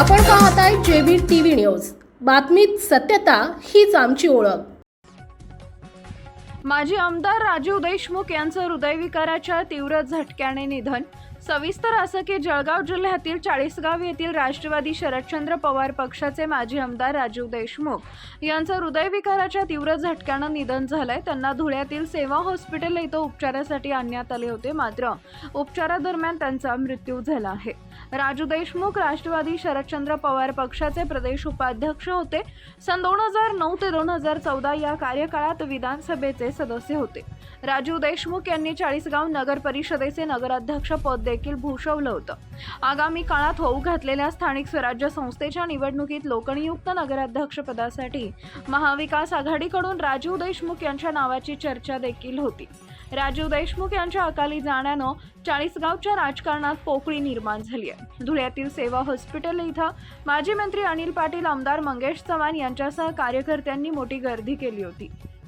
आपण पाहत आहे जेबी टीव्ही न्यूज. बातमीत सत्यता हीच आमची ओळख. माजी आमदार राजीव देशमुख यांचं हृदयविकाराच्या तीव्र झटक्याने निधन सविस्तर असं की जळगाव जिल्ह्यातील चाळीसगाव येथील राष्ट्रवादी शरदचंद्र पवार पक्षाचे माजी आमदार राजीव देशमुख यांचं हृदयविकाराच्या तीव्र झटक्यानं निधन झालंय. त्यांना धुळ्यातील सेवा हॉस्पिटल इथं उपचारासाठी आणण्यात आले होते. मात्र उपचारादरम्यान त्यांचा मृत्यू झाला आहे. राजू देशमुख राष्ट्रवादी शरदचंद्र पवार पक्षाचे प्रदेश उपाध्यक्ष होते. सन दोन हजार नऊ ते दोन हजार चौदा या कार्यकाळात विधानसभेचे सदस्य होते. राजीव देशमुख यांनी चाळीसगाव नगर परिषदेचे नगराध्यक्ष पद देखील भूषवलं होतं. आगामी काळात होऊ घातलेल्या स्थानिक स्वराज्य संस्थेच्या निवडणुकीत लोकनियुक्त नगराध्यक्षपदासाठी महाविकास आघाडीकडून राजीव देशमुख यांच्या नावाची चर्चा देखील होती. राजीव देशमुख यांच्या अकाली जाण्यानं चाळीसगावच्या राजकारणात पोकळी निर्माण झाली आहे. धुळ्यातील सेवा हॉस्पिटल इथं माजी मंत्री अनिल पाटील आमदार मंगेश चव्हाण यांच्यासह कार्यकर्त्यांनी मोठी गर्दी केली होती.